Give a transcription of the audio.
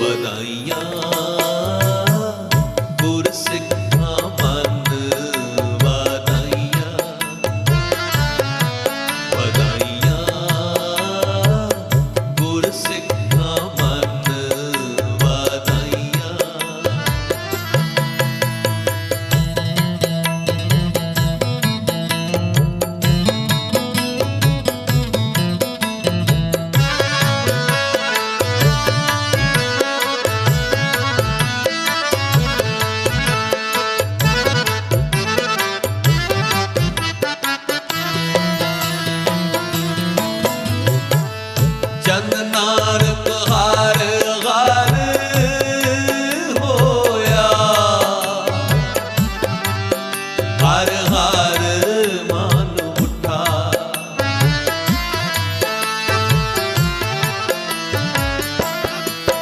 ਵਧਾਈਆਂ ਗੁਰਸਿੱਖ ਜਨ ਹਾਰ ਹਾਰ ਹੋਇਆ। ਹਰ ਹਾਰ